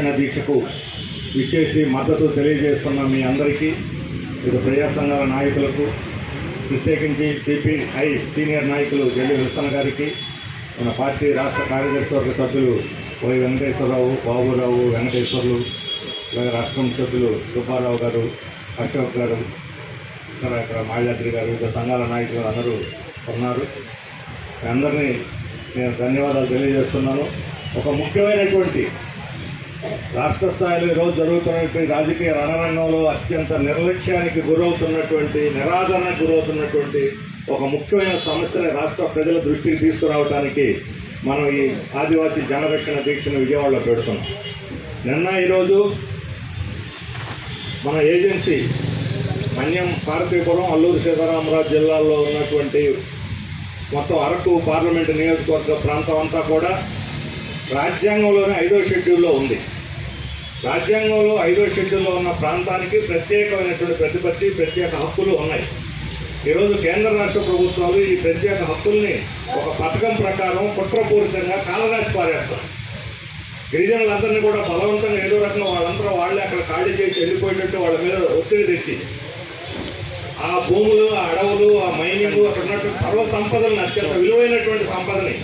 జనరక్షణ దీక్షకు ఇచ్చేసి మద్దతు తెలియజేస్తున్న మీ అందరికీ ఇది ప్రజా సంఘాల నాయకులకు ప్రత్యేకించి సిపిఐ సీనియర్ నాయకులు జల్లి విల్సన్ గారికి మన పార్టీ రాష్ట్ర కార్యదర్శి వర్గ సభ్యులు వై వెంకటేశ్వరరావు బాబురావు వెంకటేశ్వర్లు అలాగే రాష్ట్రం సభ్యులు సుబ్బారావు గారు అశోక్ గారు ఇక్కడ ఇక్కడ మాయాద్రి గారు వివిధ సంఘాల నాయకులు అందరూ ఉన్నారు. అందరినీ నేను ధన్యవాదాలు తెలియజేస్తున్నాను. ఒక ముఖ్యమైనటువంటి రాష్ట్ర స్థాయిలో ఈరోజు జరుగుతున్నటువంటి రాజకీయ రణరంగంలో అత్యంత నిర్లక్ష్యానికి గురవుతున్నటువంటి నిరాదరణకు గురవుతున్నటువంటి ఒక ముఖ్యమైన సమస్యని రాష్ట్ర ప్రజల దృష్టికి తీసుకురావడానికి మనం ఈ ఆదివాసీ జనరక్షణ దీక్షను విజయవాడలో పెడుతున్నాం. నిన్న ఈరోజు మన ఏజెన్సీ మన్యం పార్వతీపురం అల్లూరు సీతారామరాజు జిల్లాలో ఉన్నటువంటి మొత్తం అరకు పార్లమెంటు నియోజకవర్గ ప్రాంతం అంతా కూడా రాజ్యాంగంలోనే ఐదో షెడ్యూల్లో ఉంది. రాజ్యాంగంలో ఐదో షెడ్యూల్లో ఉన్న ప్రాంతానికి ప్రత్యేకమైనటువంటి ప్రతిపత్తి ప్రత్యేక హక్కులు ఉన్నాయి. ఈరోజు కేంద్ర రాష్ట్ర ప్రభుత్వాలు ఈ ప్రత్యేక హక్కుల్ని ఒక పథకం ప్రకారం కుట్రపూరితంగా కాలరాసి పారేస్తారు. గిరిజనులందరినీ కూడా బలవంతంగా ఏదో రకంగా వాళ్ళందరూ వాళ్ళే అక్కడ ఖాళీ చేసి వెళ్ళిపోయేటట్టు వాళ్ళ మీద ఒత్తిడి తెచ్చి ఆ భూములు ఆ అడవులు ఆ మైనింగ్ అక్కడ ఉన్నటువంటి సర్వ సంపదలను అత్యంత విలువైనటువంటి సంపదని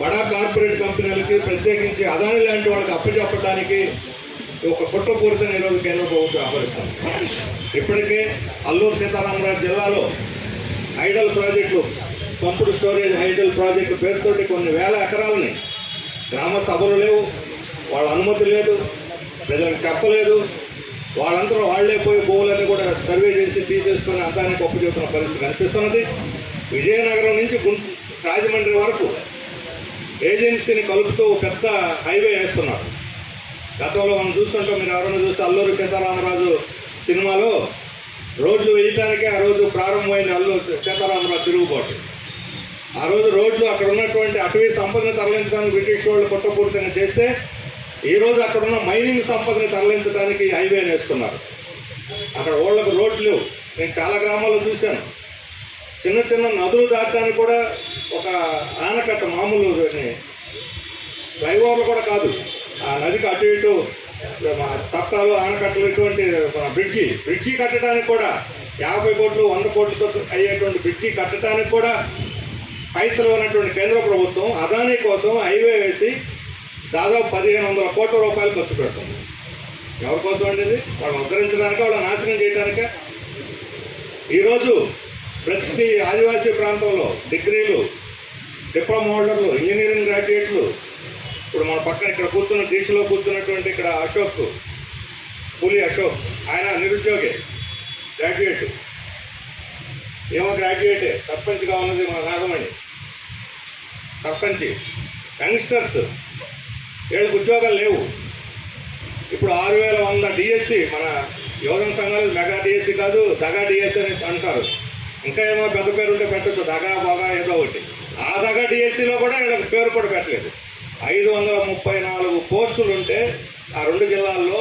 బడా కార్పొరేట్ కంపెనీలకి ప్రత్యేకించి అదాని లాంటి వాళ్ళకి అప్పచెప్పడానికి ఒక కుట్రపూరితను ఈరోజు కేంద్ర ప్రభుత్వం ఆహ్వానిస్తాం ఇప్పటికే అల్లూరు సీతారామరాజు జిల్లాలో ఐడల్ ప్రాజెక్టులు పంపుడు స్టోరేజ్ హైడల్ ప్రాజెక్టు పేరుతోటి కొన్ని వేల ఎకరాలని గ్రామ సభలు లేవు వాళ్ళ అనుమతి లేదు ప్రజలకు చెప్పలేదు. వాళ్ళందరూ వాళ్ళే పోయి భూములన్నీ కూడా సర్వే చేసి తీసేసుకొని అంతానికి ఒప్పు చెబుతున్న పరిస్థితి కనిపిస్తున్నది. విజయనగరం నుంచి రాజమండ్రి వరకు ఏజెన్సీని కలుపుతూ పెద్ద హైవే వేస్తున్నారు. గతంలో మనం చూస్తుంటాం మీరు ఎవరైనా చూస్తే అల్లూరి సీతారామరాజు సినిమాలో రోడ్లు వేయటానికే ఆ రోజు ప్రారంభమైన అల్లూరు సీతారామరాజు తిరుగుబాటు. ఆ రోజు రోడ్లు అక్కడ ఉన్నటువంటి అటవీ సంపదను తరలించడానికి బ్రిటిష్ వాళ్ళు పుట్టపూర్తిని చేస్తే ఈరోజు అక్కడ ఉన్న మైనింగ్ సంపదని తరలించడానికి హైవే వేస్తున్నారు. అక్కడ ఓళ్ళకు రోడ్లు లేవు. నేను చాలా గ్రామాల్లో చూశాను. చిన్న చిన్న నదులు దాటడానికి కూడా ఒక ఆనకట్ట మామూలు ఫ్లైఓవర్లు కూడా కాదు. ఆ నదికి అటు ఇటు చట్టాలు ఆనకట్టలు ఇటువంటి బ్రిడ్జి బ్రిడ్జి కట్టడానికి కూడా యాభై కోట్లు వంద కోట్లతో అయ్యేటువంటి బ్రిడ్జి కట్టడానికి కూడా పైసలు ఉన్నటువంటి కేంద్ర ప్రభుత్వం అదానీ కోసం హైవే వేసి దాదాపు పదిహేను వందల కోట్ల రూపాయలు ఖర్చు పెడుతుంది. ఎవరి కోసం అండి ఇది? వాళ్ళని ఉద్ధరించడానిక వాళ్ళని నాశనం చేయడానికే ఈరోజు ప్రతి ఆదివాసీ ప్రాంతంలో డిగ్రీలు డిప్లొమా హోల్డర్లు ఇంజనీరింగ్ గ్రాడ్యుయేట్లు. ఇప్పుడు మన పక్కన ఇక్కడ కూర్చున్న దీక్షలో కూర్చున్నటువంటి ఇక్కడ అశోక్ పులి అశోక్ ఆయన నిరుద్యోగి గ్రాడ్యుయేట్. ఏమో గ్రాడ్యుయేటే సర్పంచ్గా ఉన్నది మన నాగమణి. సర్పంచ్. యంగ్స్టర్స్. వీళ్ళకి ఉద్యోగాలు లేవు. ఇప్పుడు ఆరు వేల వంద డిఎస్సి మన యువజన సంఘాలు మెగా డిఎస్సి కాదు దగా డిఎస్సి అని అంటారు. ఇంకా ఏమో పెద్ద పేరు ఉంటే పెట్టచ్చు దగా బాగా ఏదో ఒకటి. ఆ దగా డిఎస్సిలో కూడా వీళ్ళకి పేరు కూడా పెట్టలేదు. ఐదు వందల ముప్పై నాలుగు పోస్టులు ఉంటే ఆ రెండు జిల్లాల్లో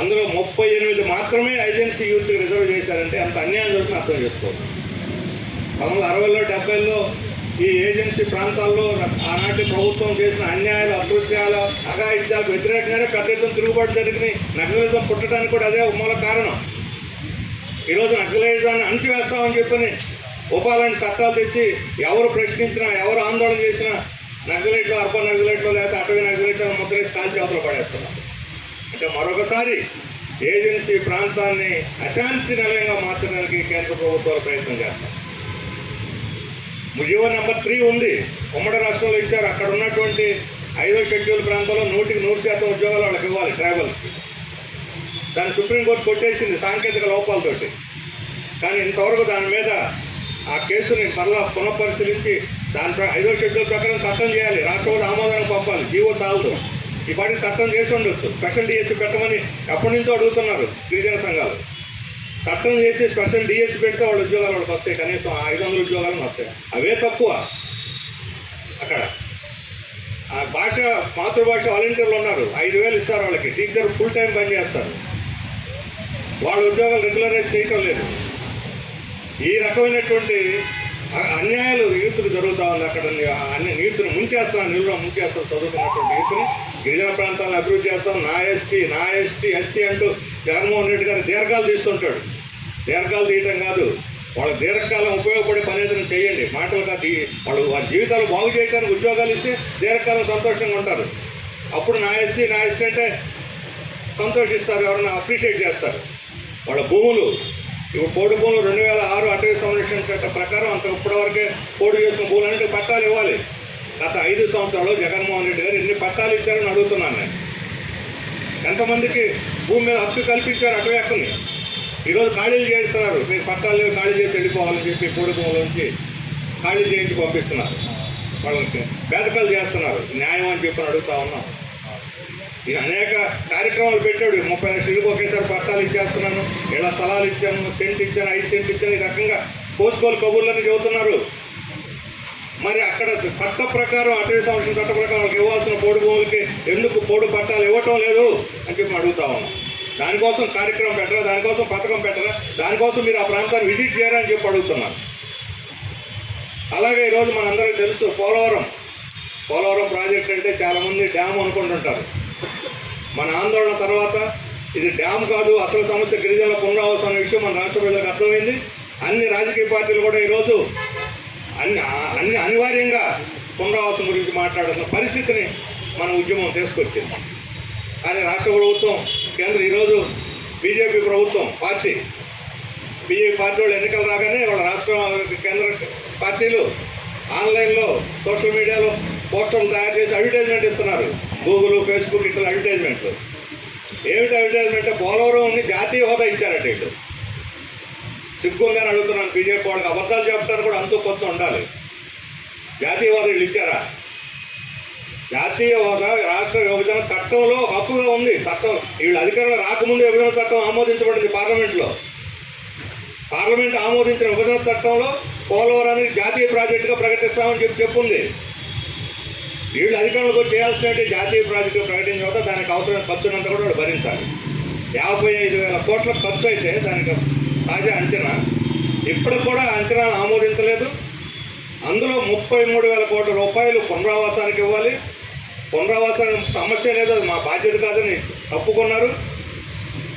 అందులో ముప్పై ఎనిమిది మాత్రమే ఏజెన్సీ యూత్కి రిజర్వ్ చేశారంటే అంత అన్యాయం జరుగుతుంది అర్థం చేసుకోవచ్చు పంతొమ్మిది అరవైలో డెబ్బైలో ఈ ఏజెన్సీ ప్రాంతాల్లో ఆనాటి ప్రభుత్వం చేసిన అన్యాయాలు అకృత్యాలు అఘాయిత్యాలకు వ్యతిరేకంగానే పెద్ద ఎత్తున తిరుగుబాటు జరిగినాయి. నక్సలిజం పుట్టడానికి కూడా అదే మూల కారణం. ఈరోజు నక్సలైజాన్ని అణచివేస్తామని చెప్పని ఉపాలని చట్టాలు తెచ్చి ఎవరు ప్రశ్నించినా ఎవరు ఆందోళన చేసినా నక్సలైట్లు అర్బన్ నక్సలైట్లు లేకపోతే అటవీ నక్సలైట్లు ముద్రేసి కాల్చి అవతల పడేస్తున్నారు. అంటే మరొకసారి ఏజెన్సీ ప్రాంతాన్ని అశాంతి నిలయంగా మార్చడానికి కేంద్ర ప్రభుత్వాలు ప్రయత్నం చేస్తాయి ముజీవో నెంబర్ త్రీ ఉంది. ఉమ్మడి రాష్ట్రంలో ఇచ్చారు. అక్కడ ఉన్నటువంటి ఐదో షెడ్యూల్ ప్రాంతంలో నూటికి నూరు శాతం ఉద్యోగాలు వాళ్ళకి ఇవ్వాలి ట్రైబల్స్కి. దాన్ని సుప్రీంకోర్టు కొట్టేసింది సాంకేతిక లోపాలతోటి. కానీ ఇంతవరకు దాని మీద ఆ కేసుని మరలా పునఃపరిశీలించి దాని ఐదో షెడ్యూల్ ప్రకారం చట్టం చేయాలి. రాష్ట్రపతి ఆమోదానికి పంపాలి. జీవో చాలదు. ఈ పాటికి చట్టం చేసి ఉండొచ్చు. స్పెషల్ డిఎస్సి పెట్టమని ఎప్పటి నుంచో అడుగుతున్నారు గిరిజన సంఘాలు. చట్టం చేసి స్పెషల్ డిఎస్సి పెడితే వాళ్ళ ఉద్యోగాలు వాళ్ళకి వస్తాయి. కనీసం ఆ ఐదు వందల ఉద్యోగాలు వస్తాయి. అవే తక్కువ. అక్కడ ఆ భాష మాతృభాష వాలంటీర్లు ఉన్నారు. ఐదు వేలు ఇస్తారు వాళ్ళకి. టీచర్ ఫుల్ టైం పనిచేస్తారు వాళ్ళ ఉద్యోగాలు రెగ్యులరైజ్ చేయటం లేదు. ఈ రకమైనటువంటి అన్యాయాలు యూత్కు జరుగుతూ ఉంది అక్కడ. అన్ని యూత్ని ముంచేస్తాను నిల్వ ముంచేస్తారు చదువుకున్నటువంటి యూత్ని. గిరిజన ప్రాంతాలను అభివృద్ధి చేస్తాం. నా ఎస్టీ నా ఎస్టీ ఎస్సీ అంటూ జగన్మోహన్ రెడ్డి గారు దీర్ఘాలు తీస్తుంటాడు. దీర్ఘాలు తీయటం కాదు. వాళ్ళ దీర్ఘకాలం ఉపయోగపడే పని ఏదైనా చేయండి. మాటలు కాదు. వాళ్ళు వాళ్ళ జీవితాలు బాగు చేయడానికి ఉద్యోగాలు ఇస్తే దీర్ఘకాలం సంతోషంగా ఉంటారు. అప్పుడు నా ఎస్సీ నా ఎస్టీ అంటే సంతోషిస్తారు. ఎవరైనా అప్రిషియేట్ చేస్తారు. వాళ్ళ భూములు. ఇప్పుడు పోడు భూములు రెండు వేల ఆరు అటవీ సంరక్షణ చట్ట ప్రకారం అంత ఇప్పటివరకే పోటీ చేసిన భూములు అంటే పట్టాలు ఇవ్వాలి. గత ఐదు సంవత్సరాలు జగన్మోహన్ రెడ్డి గారు ఎన్ని పట్టాలు ఇచ్చారని అడుగుతున్నాను నేను. ఎంతమందికి భూమి మీద హక్కు కల్పించారు అటవీ హక్కుని ఈరోజు ఖాళీలు చేస్తున్నారు మీరు పట్టాలు లేవు, ఖాళీ చేసి వెళ్ళిపోవాలని చెప్పి కోడి భూముల నుంచి ఖాళీ చేయించి పంపిస్తున్నారు. వాళ్ళకి బేదకాలు చేస్తున్నారు. న్యాయం అని చెప్పి అడుగుతా ఉన్నాం. ఇక అనేక కార్యక్రమాలు పెట్టాడు. ముప్పై లక్షలకు ఒకేసారి పట్టాలు ఇచ్చేస్తున్నాను. ఇలా స్థలాలు ఇచ్చాను సెంట్ ఇచ్చాను ఐదు సెంట్ ఇచ్చాను ఈ రకంగా పోసుకోలు కబుర్లని చెబుతున్నారు. మరి అక్కడ చట్ట ప్రకారం అటవీ సంవత్సరం చట్ట ప్రకారం వాళ్ళకి ఇవ్వాల్సిన పోడు భూములకి ఎందుకు పోడు పట్టాలు ఇవ్వటం లేదు అని చెప్పి అడుగుతా ఉన్నాం. దానికోసం కార్యక్రమం పెట్టరా? దానికోసం పథకం పెట్టరా? దానికోసం మీరు ఆ ప్రాంతాన్ని విజిట్ చేయరా అని చెప్పి అడుగుతున్నాను అలాగే ఈరోజు మనందరికీ తెలుసు పోలవరం. పోలవరం ప్రాజెక్ట్ అంటే చాలామంది డ్యామ్ అనుకుంటుంటారు. మన ఆందోళన తర్వాత ఇది డ్యామ్ కాదు అసలు సమస్య గిరిజనుల పునరావాసం అనే విషయం మన రాష్ట్ర ప్రజలకు అర్థమైంది. అన్ని రాజకీయ పార్టీలు కూడా ఈరోజు అన్ని అన్ని అనివార్యంగా పునరావాసం గురించి మాట్లాడుతున్న పరిస్థితిని మన ఉద్యమం తీసుకొచ్చింది. కానీ రాష్ట్ర ప్రభుత్వం కేంద్ర ఈరోజు బీజేపీ ప్రభుత్వం పార్టీ బీజేపీ పార్టీ వాళ్ళు ఎన్నికలు రాగానే వాళ్ళ రాష్ట్ర కేంద్ర పార్టీలు ఆన్లైన్లో సోషల్ మీడియాలో పోస్టర్లు తయారు చేసి అడ్వర్టైజ్మెంట్ ఇస్తున్నారు. గూగుల్ ఫేస్బుక్ ఇట్లా అడ్వర్టైజ్మెంట్లు. ఏమిటి అడ్వర్టైజ్మెంట్? పోలవరం జాతీయ హోదా ఇచ్చారట ఇటు. సిగ్గుందని అడుగుతున్నాను బీజేపీ వాళ్ళకి. అబద్ధాలు చెప్పడానికి కూడా అంతూ కొత్త ఉండాలి. జాతీయ హోదా వీళ్ళు ఇచ్చారా? జాతీయ హోదా రాష్ట్ర విభజన చట్టంలో హక్కుగా ఉంది. చట్టం వీళ్ళు అధికారంలో రాకముందు విభజన చట్టం ఆమోదించబడింది పార్లమెంట్లో. పార్లమెంట్ ఆమోదించిన విభజన చట్టంలో పోలవరానికి జాతీయ ప్రాజెక్టుగా ప్రకటిస్తామని చెప్పి చెప్పుంది. వీళ్ళు అధికారంలోకి వచ్చి చేయాల్సినట్టు జాతీయ ప్రాజెక్టు ప్రకటించిన తర్వాత దానికి అవసరమైన ఖర్చునంతా కూడా వాళ్ళు భరించాలి. యాభై ఐదు వేల కోట్ల ఖర్చు అయితే దానికి తాజా అంచనా. ఇప్పటికి కూడా అంచనాలు ఆమోదించలేదు. అందులో ముప్పై మూడు వేల కోట్ల రూపాయలు పునరావాసానికి ఇవ్వాలి. పునరావాసానికి సమస్య లేదు అది మా బాధ్యత కాదని తప్పుకున్నారు.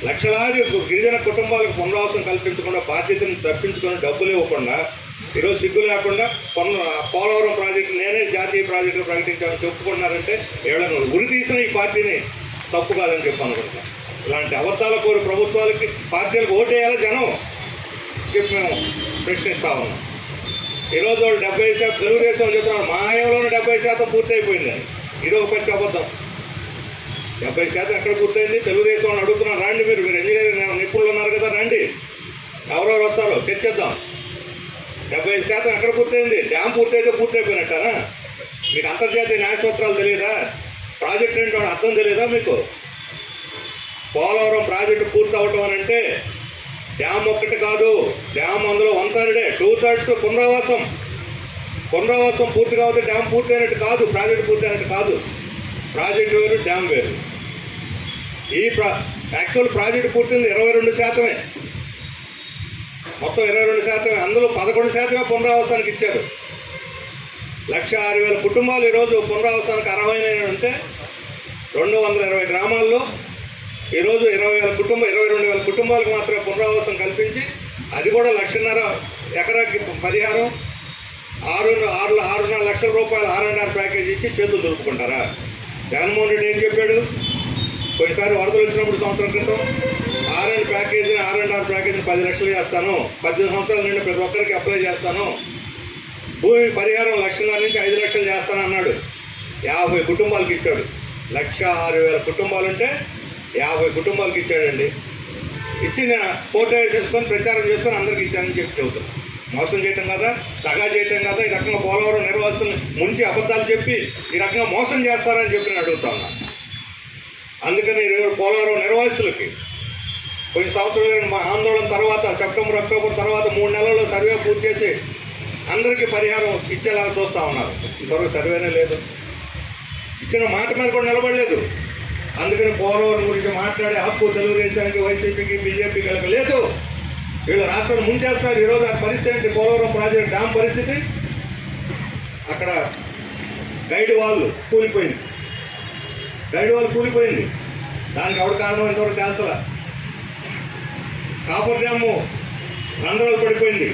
లక్షలాది గిరిజన కుటుంబాలకు పునరావాసం కల్పించకుండా బాధ్యతను తప్పించుకొని డబ్బులు ఇవ్వకుండా ఈరోజు సిగ్గు లేకుండా పొన్న పోలవరం ప్రాజెక్టు నేనే జాతీయ ప్రాజెక్టు ప్రకటించామని చెప్పుకుంటున్నారంటే వీళ్ళను ఉరి తీసిన ఈ పార్టీని తప్పు కాదని చెప్పి అనుకుంటున్నాం. ఇలాంటి అబద్ధాల కోరి ప్రభుత్వాలకి పార్టీలకు ఓటేయాలి జనం చెప్పి మేము ప్రశ్నిస్తా ఉన్నాం. ఈరోజు వాళ్ళు డెబ్బై శాతం తెలుగుదేశం చెప్తున్నారు. మా హయాంలోనే డెబ్బై శాతం పూర్తయిపోయిందని ఇది ఒక పెద్ద అబద్ధం. డెబ్బై శాతం ఎక్కడ పూర్తయింది? తెలుగుదేశం అని అడుగుతున్నాను రండి మీరు మీరు ఇంజనీరింగ్ నిపుణులు ఉన్నారు కదా రండి. ఎవరెవరు వస్తారో చర్చిద్దాం. డెబ్బై ఐదు శాతం ఎక్కడ పూర్తయింది? డ్యామ్ పూర్తయితే పూర్తయిపోయినట్టనా? మీకు అంతర్జాతీయ న్యాయసూత్రాలు తెలియదా? ప్రాజెక్ట్ ఏంటో అర్థం తెలియదా మీకు? పోలవరం ప్రాజెక్టు పూర్తి అవటం అని అంటే డ్యామ్ ఒక్కటి కాదు డ్యామ్ అందులో వన్ థర్డే టూ థర్డ్స్ పునరావాసం. పునరావాసం పూర్తి కాబట్టి డ్యామ్ పూర్తయినట్టు కాదు ప్రాజెక్టు పూర్తయినట్టు కాదు. ప్రాజెక్ట్ వేరు డ్యామ్ వేరు. ఈ ప్రా యాక్చువల్ ప్రాజెక్ట్ పూర్తింది ఇరవై రెండు శాతమే. మొత్తం ఇరవై రెండు శాతమే అందులో పదకొండు శాతమే పునరావాసానికి ఇచ్చారు. లక్ష ఆరు వేల కుటుంబాలు ఈరోజు పునరావాసానికి అర్హమైన అంటే రెండు వందల ఇరవై గ్రామాల్లో ఈరోజు ఇరవై వేల కుటుంబం ఇరవై రెండు వేల కుటుంబాలకు మాత్రమే పునరావాసం కల్పించి అది కూడా లక్షన్నర ఎకరాకి పరిహారం. ఆరు ఆరు ఆరున్నర లక్షల రూపాయలు ఆర్ అండ్ ఆర్ ప్యాకేజ్ ఇచ్చి చేతులు దొరుకుకుంటారా జగన్మోహన్ రెడ్డి ఏం చెప్పాడు? పోయినసారి వరదలు వచ్చినప్పుడు సంవత్సరం క్రితం ఆర్ అండ్ ప్యాకేజీని ఆర్ అండ్ ఆర్ ప్యాకేజీని పది లక్షలు చేస్తాను. పద్దెనిమిది సంవత్సరాల నుండి ప్రతి ఒక్కరికి అప్లై చేస్తాను. భూమి పరిహారం లక్షల నుంచి ఐదు లక్షలు చేస్తాను అన్నాడు. యాభై కుటుంబాలకు ఇచ్చాడు. లక్ష ఆరు వేల కుటుంబాలు ఉంటే యాభై కుటుంబాలకు ఇచ్చాడండి. ఇచ్చి నేను ఫోటో చేసుకొని ప్రచారం చేసుకొని అందరికి ఇచ్చానని చెప్పి చెబుతున్నాను. మోసం చేయటం కదా? తగా చేయటం కదా? ఈ రకంగా పోలవరం నిర్వాసులు ముంచి అబద్ధాలు చెప్పి ఈ రకంగా మోసం చేస్తారని చెప్పి నేను అడుగుతా అందుకని పోలవరం నిర్వాసులకి కొన్ని సంవత్సరాలు మా ఆందోళన తర్వాత సెప్టెంబర్ అక్టోబర్ తర్వాత మూడు నెలల్లో సర్వే పూర్తి చేసి అందరికీ పరిహారం ఇచ్చేలాగా చూస్తూ ఉన్నారు. ఇంతవరకు సర్వేనే లేదు. ఇచ్చిన మాట మీద కూడా నిలబడలేదు. అందుకని పోలవరం గురించి మాట్లాడే హక్కు తెలుగుదేశానికి వైసీపీకి బీజేపీకి కనుక లేదు. వీళ్ళు రాష్ట్రం ముంచేస్తున్నారు. ఈరోజు ఆ పరిస్థితి ఏంటి? పోలవరం ప్రాజెక్ట్ డ్యామ్ పరిస్థితి. అక్కడ గైడ్ వాళ్ళు కూలిపోయింది. గైడ్ వాళ్ళు కూలిపోయింది. దానికి ఎవరు కారణం ఇంతవరకు తేల్చలా కాపర్ డ్యాము రంధ్రాలు పడిపోయింది.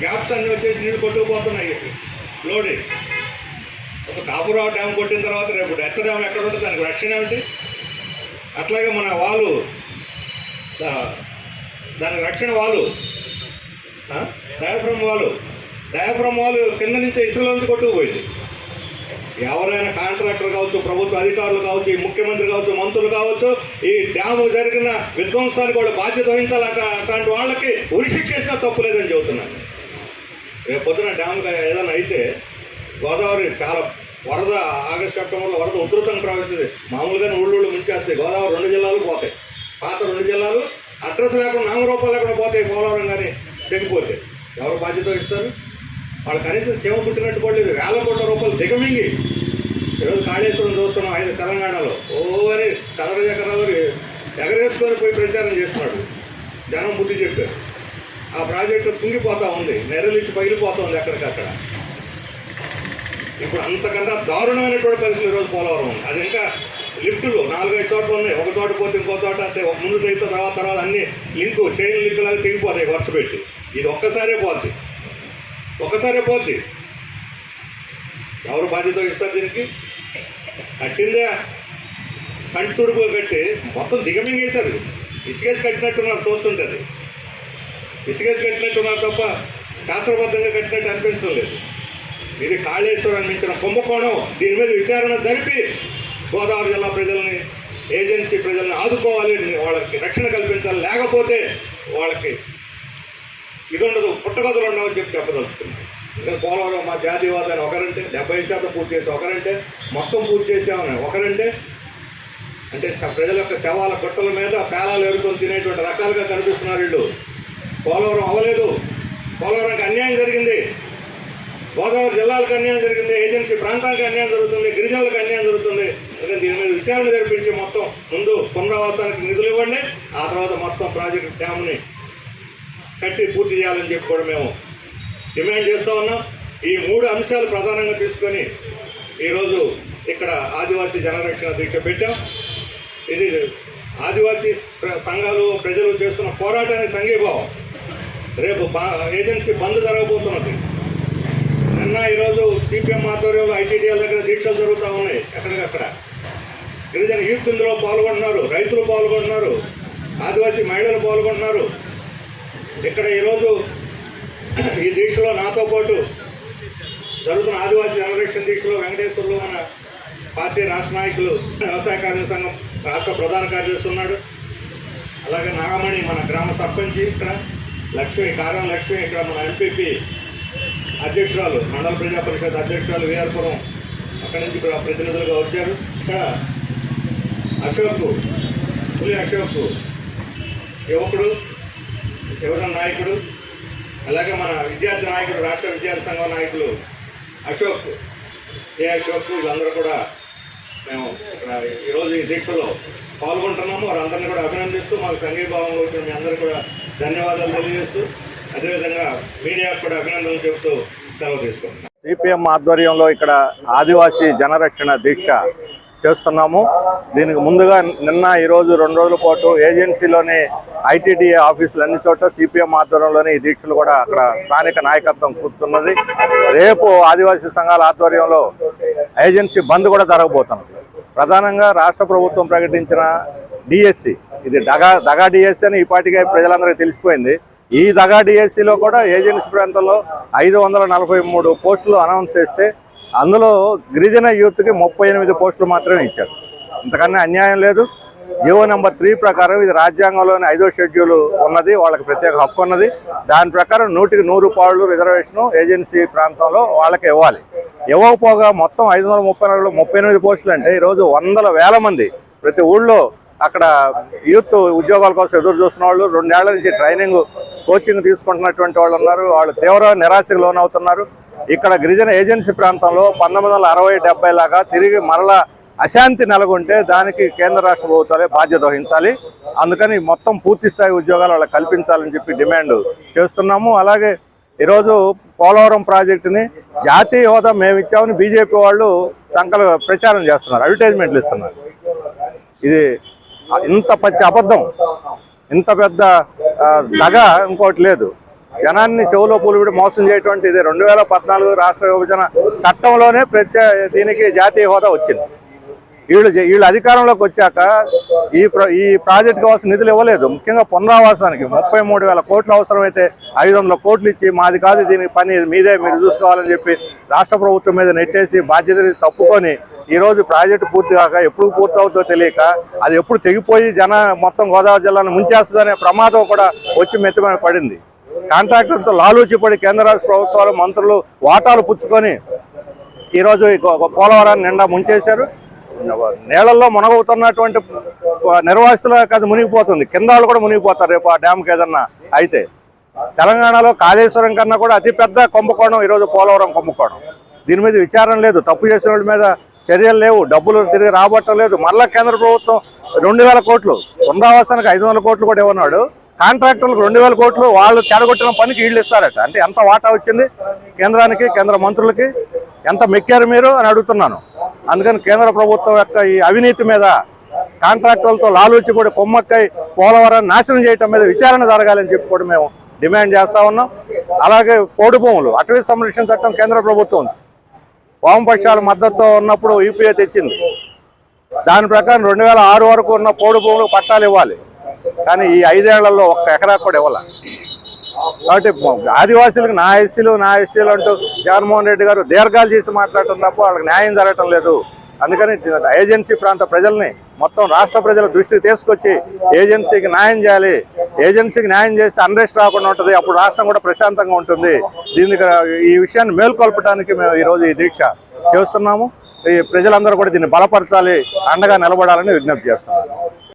గ్యాప్స్ అన్ని వచ్చేసి నీళ్ళు కొట్టుకుపోతున్నాయి. లోడే. ఒక కాపురావు డ్యామ్ కొట్టిన తర్వాత రేపు ఎత్త డ్యామ్ ఎక్కడ ఉంటుంది దానికి రక్షణ ఏమిటి? అట్లాగే మన వాళ్ళు దానికి రక్షణ వాళ్ళు డయాఫ్రమ్ వాళ్ళు డయాఫ్రమ్ వాళ్ళు కింద నుంచి ఇసుకలో నుంచి కొట్టుకుపోయింది. ఎవరైనా కాంట్రాక్టర్ కావచ్చు ప్రభుత్వ అధికారులు కావచ్చు ఈ ముఖ్యమంత్రి కావచ్చు మంత్రులు కావచ్చు ఈ డ్యాము జరిగిన విధ్వంసానికి కూడా బాధ్యత వహించాలంట అట్లాంటి వాళ్ళకి ఉరిశిక్ష చేసినా తప్పు లేదని చెబుతున్నాను రేపు పొద్దున డ్యామ్ ఏదైనా అయితే గోదావరి చాలా వరద ఆగస్టు సెప్టెంబర్లో వరద ఉధృతంగా ప్రవేశిస్తుంది మామూలుగానే ఊళ్ళూళ్ళు ముంచేస్తాయి. గోదావరి రెండు జిల్లాలు పోతాయి. పాత రెండు జిల్లాలు అడ్రస్ లేకుండా నామరూపాలు లేకుండా పోతాయి పోలవరం కానీ తెగిపోతే. ఎవరు బాధ్యత ఇస్తారు వాళ్ళు కనీసం చీమ పుట్టినట్టు కూడా లేదు. వేల కోట్ల రూపాయలు దిగమింగి. ఈరోజు కాళేశ్వరం చూస్తున్నాం ఆయన తెలంగాణలో. ఓ అని చంద్రశేఖరరావు గారు ఎగరేసుకొని పోయి ప్రచారం చేస్తున్నాడు. జనం బుద్ధి చెప్పారు. ఆ ప్రాజెక్టు తుంగిపోతూ ఉంది. నెరలిచ్చి పగిలిపోతూ ఉంది ఎక్కడికక్కడ. ఇప్పుడు అంతకన్నా దారుణమైనటువంటి పరిస్థితులు ఈరోజు పోలవరం ఉంది. అది ఇంకా లిఫ్టులు నాలుగైదు చోట్ల ఉన్నాయి. ఒక చోట పోతే ఇంకో చోట అంతే. ఒక ముందు అయితే తర్వాత తర్వాత అన్ని లింకు చైన్ లింక్ లాగా తెగిపోతాయి. వరుస పెట్టి. ఇది ఒక్కసారే పోతుంది ఒక్కసారే పోద్ది ఎవరు బాధ్యత ఇస్తారు దీనికి? కట్టిందే. కంటి తుడుపు కట్టి మొత్తం దిగమింగేశారు. ఇసుకేసి కట్టినట్టున్నారు చూస్తుంటుంది ఇసుకేసి కట్టినట్టున్నారు తప్ప శాస్త్రబద్ధంగా కట్టినట్టు అనిపించడం లేదు. ఇది కాళేశ్వరం మించిన కుంభకోణం. దీని మీద విచారణ జరిపి గోదావరి జిల్లా ప్రజల్ని ఏజెన్సీ ప్రజల్ని ఆదుకోవాలి. వాళ్ళకి రక్షణ కల్పించాలి. లేకపోతే వాళ్ళకి ఇది ఉండదు పుట్టగదులు ఉండవు అని చెప్పి చెప్పదలుచుకున్నాను ఇంకా పోలవరం మా జాతీయవాదాన్ని ఒకరంటే డెబ్బై శాతం పూర్తి చేసి ఒకరంటే మొత్తం పూర్తి చేసామని ఒకరంటే అంటే ప్రజల యొక్క శవాల గుట్టల మీద పేలాలు ఎరుకొని తినేటువంటి రకాలుగా కనిపిస్తున్నారు వీళ్ళు. పోలవరం అవ్వలేదు. పోలవరానికి అన్యాయం జరిగింది. గోదావరి జిల్లాలకు అన్యాయం జరిగింది. ఏజెన్సీ ప్రాంతానికి అన్యాయం జరుగుతుంది. గిరిజనులకు అన్యాయం జరుగుతుంది. అందుకని దీని మీద విచారణ జరిపించి మొత్తం ముందు పునరావాసానికి నిధులు ఇవ్వండి. ఆ తర్వాత మొత్తం ప్రాజెక్ట్ డ్యామ్ని కట్టి పూర్తి చేయాలని చెప్పి కూడా మేము డిమాండ్ చేస్తూ ఉన్నాం. ఈ మూడు అంశాలు ప్రధానంగా తీసుకొని ఈరోజు ఇక్కడ ఆదివాసీ జనరక్షణ దీక్ష పెట్టాం. ఇది ఆదివాసీ ప్ర- సంఘాలు ప్రజలు చేస్తున్న పోరాటానికి సంఘీభావం. రేపు ఏజెన్సీ బంద్ జరగబోతున్నది. నిన్న ఈరోజు సిపిఎం ఆధ్వర్యంలో ఐటీడీఎల్ దగ్గర దీక్షలు జరుగుతూ ఉన్నాయి. ఎక్కడికక్కడ. గిరిజన యూత్ ఇందులో పాల్గొంటున్నారు. రైతులు పాల్గొంటున్నారు. ఆదివాసీ మహిళలు పాల్గొంటున్నారు. ఇక్కడ ఈరోజు ఈ దీక్షలో నాతో పాటు జరుగుతున్న ఆదివాసీ జనరేషన్ దీక్షలో వెంకటేశ్వర్లు మన పార్టీ రాష్ట్ర నాయకులు వ్యవసాయ కార్మిక సంఘం రాష్ట్ర ప్రధాన కార్యదర్శి ఉన్నాడు. అలాగే నాగమణి మన గ్రామ సర్పంచ్ ఇక్కడ లక్ష్మి కారం లక్ష్మి ఇక్కడ మన ఎంపీపీ అధ్యక్షురాలు మండల ప్రజా పరిషత్ అధ్యక్షురాలు వీఆర్పురం అక్కడి నుంచి ఇక్కడ ప్రతినిధులుగా వచ్చారు. ఇక్కడ అశోక్ పులి అశోక్ యువకుడు యువజన నాయకుడు అలాగే మన విద్యార్థి నాయకుడు రాష్ట్ర విద్యార్థి సంఘం నాయకులు అశోక్ ఏ అశోక్ వీళ్ళందరూ కూడా మేము ఇక్కడ ఈరోజు ఈ దీక్షలో పాల్గొంటున్నాము. వారందరినీ కూడా అభినందిస్తూ మాకు సంఘీభావంలో వచ్చిన మీ అందరూ కూడా ధన్యవాదాలు తెలియజేస్తూ అదేవిధంగా మీడియాకు కూడా అభినందనలు చెబుతూ సెలవు తీసుకుంటున్నాం. సిపిఎం ఆధ్వర్యంలో ఇక్కడ ఆదివాసీ జనరక్షణ దీక్ష చేస్తున్నాము. దీనికి ముందుగా నిన్న ఈరోజు రెండు రోజుల పాటు ఏజెన్సీలోని ఐటీడీఏ ఆఫీసులు అన్ని చోట్ల సిపిఎం ఆధ్వర్యంలోని దీక్షలు కూడా అక్కడ స్థానిక నాయకత్వం కూర్చున్నది. రేపు ఆదివాసీ సంఘాల ఆధ్వర్యంలో ఏజెన్సీ బంద్ కూడా జరగబోతున్నది. ప్రధానంగా రాష్ట్ర ప్రభుత్వం ప్రకటించిన డిఎస్సి ఇది దగా దగా డిఎస్సి అని ఇప్పటికే ప్రజలందరికీ తెలిసిపోయింది. ఈ దగా డిఎస్సిలో కూడా ఏజెన్సీ ప్రాంతంలో ఐదు వందల నలభై మూడు పోస్టులు అనౌన్స్ చేస్తే అందులో గిరిజన యూత్కి ముప్పై ఎనిమిది పోస్టులు మాత్రమే ఇచ్చారు. ఇంతకన్నా అన్యాయం లేదు. జీవో నెంబర్ త్రీ ప్రకారం ఇది రాజ్యాంగంలోని ఐదో షెడ్యూల్ ఉన్నది వాళ్ళకి ప్రత్యేక హక్కు ఉన్నది. దాని ప్రకారం నూటికి నూరు పాళ్ళు రిజర్వేషన్ ఏజెన్సీ ప్రాంతంలో వాళ్ళకి ఇవ్వాలి. ఇవ్వకపోగా మొత్తం ఐదు వందల ముప్పై నాలుగులో ముప్పై ఎనిమిది పోస్టులు అంటే ఈరోజు వందల వేల మంది ప్రతి ఊళ్ళో అక్కడ యూత్ ఉద్యోగాల కోసం ఎదురు చూస్తున్న వాళ్ళు రెండేళ్ళ నుంచి ట్రైనింగ్ కోచింగ్ తీసుకుంటున్నటువంటి వాళ్ళు ఉన్నారు. వాళ్ళు తీవ్ర నిరాశకు లోనవుతున్నారు. ఇక్కడ గిరిజన ఏజెన్సీ ప్రాంతంలో పంతొమ్మిది వందల అరవై డెబ్బై లాగా తిరిగి మరలా అశాంతి నెలకొంటే దానికి కేంద్ర రాష్ట్ర ప్రభుత్వాలే బాధ్యత వహించాలి. అందుకని మొత్తం పూర్తి స్థాయి ఉద్యోగాలు వాళ్ళకి కల్పించాలని చెప్పి డిమాండ్ చేస్తున్నాము. అలాగే ఈరోజు పోలవరం ప్రాజెక్టుని జాతీయ హోదా మేము ఇచ్చామని బీజేపీ వాళ్ళు సంకల ప్రచారం చేస్తున్నారు అడ్వర్టైజ్మెంట్లు ఇస్తున్నారు. ఇది ఇంత పచ్చి అబద్ధం. ఇంత పెద్ద దగ ఇంకోటి లేదు. జనాన్ని చెవులో పూలుబడి మోసం చేయటువంటి ఇది రెండు వేల పద్నాలుగు రాష్ట్ర విభజన చట్టంలోనే ప్రత్యే దీనికి జాతీయ హోదా వచ్చింది. వీళ్ళు వీళ్ళు అధికారంలోకి వచ్చాక ఈ ప్ర ఈ ప్రాజెక్ట్ కావాల్సిన నిధులు ఇవ్వలేదు. ముఖ్యంగా పునరావాసానికి ముప్పై మూడు వేల కోట్లు అవసరమైతే ఐదు వందల కోట్లు ఇచ్చి మాది కాదు దీని పని మీదే మీరు చూసుకోవాలని చెప్పి రాష్ట్ర ప్రభుత్వం మీద నెట్టేసి బాధ్యతని తప్పుకొని ఈరోజు ప్రాజెక్టు పూర్తి కాక ఎప్పుడు పూర్తి అవుతుందో తెలియక అది ఎప్పుడు తెగిపోయి జన మొత్తం గోదావరి జిల్లాను ముంచేస్తుందనే ప్రమాదం కూడా వచ్చి మెత్తమైన పడింది. కాంట్రాక్టర్తో లాలూచిపడి కేంద్ర రాష్ట్ర ప్రభుత్వాలు మంత్రులు వాటాలు పుచ్చుకొని ఈరోజు పోలవరాన్ని నిండా ముంచేశారు. నీళ్ళల్లో మునగవుతున్నటువంటి నిర్వాసితుల అది మునిగిపోతుంది. కింద వాళ్ళు కూడా మునిగిపోతారు రేపు ఆ డ్యామ్కి ఏదన్నా అయితే. తెలంగాణలో కాళేశ్వరం కన్నా కూడా అతిపెద్ద కుంభకోణం ఈరోజు పోలవరం కుంభకోణం. దీని మీద విచారం లేదు. తప్పు చేసిన వాళ్ళ మీద చర్యలు లేవు. డబ్బులు తిరిగి రాబట్టలేదు మళ్ళా కేంద్ర ప్రభుత్వం రెండు వేల కోట్లు పునరావాసానికి ఐదు వందల కోట్లు కూడా ఇవ్వన్నాడు కాంట్రాక్టర్లకు రెండు వేల కోట్లు వాళ్ళు చెడగొట్టిన పనికి వీళ్ళు ఇస్తారట. అంటే ఎంత వాటా వచ్చింది కేంద్రానికి కేంద్ర మంత్రులకి ఎంత మెక్కారు మీరు అని అడుగుతున్నాను. అందుకని కేంద్ర ప్రభుత్వం యొక్క ఈ అవినీతి మీద కాంట్రాక్టర్లతో లాలూచి కూడా కొమ్మక్కై పోలవరాన్ని నాశనం చేయటం మీద విచారణ జరగాలని చెప్పి కూడా మేము డిమాండ్ చేస్తా ఉన్నాం. అలాగే పోడు భూములు అటవీ సంరక్షణ చట్టం కేంద్ర ప్రభుత్వం వామపక్షాల మద్దతుతో ఉన్నప్పుడు యూపీఏ తెచ్చింది. దాని ప్రకారం రెండు వేల ఆరు వరకు ఉన్న పోడు భూములు పట్టాలు ఇవ్వాలి. కానీ ఈ ఐదేళ్ళలో ఒక్క ఎకరా కూడా ఇవ్వాల. కాబట్టి ఆదివాసీలకు నా ఎస్సీలు నా ఎస్టీలు అంటూ జగన్మోహన్ రెడ్డి గారు దీర్ఘాలు చేసి మాట్లాడటం తప్ప వాళ్ళకి న్యాయం జరగటం లేదు. అందుకని ఏజెన్సీ ప్రాంత ప్రజల్ని మొత్తం రాష్ట్ర ప్రజల దృష్టికి తీసుకొచ్చి ఏజెన్సీకి న్యాయం చేయాలి. ఏజెన్సీకి న్యాయం చేస్తే అన్రెస్ట్ రాకుండా ఉంటుంది. అప్పుడు రాష్ట్రం కూడా ప్రశాంతంగా ఉంటుంది. దీనికి ఈ విషయాన్ని మేల్కొల్పడానికి మేము ఈరోజు ఈ దీక్ష చేస్తున్నాము. ఈ ప్రజలందరూ కూడా దీన్ని బలపరచాలి. అండగా నిలబడాలని విజ్ఞప్తి చేస్తున్నాము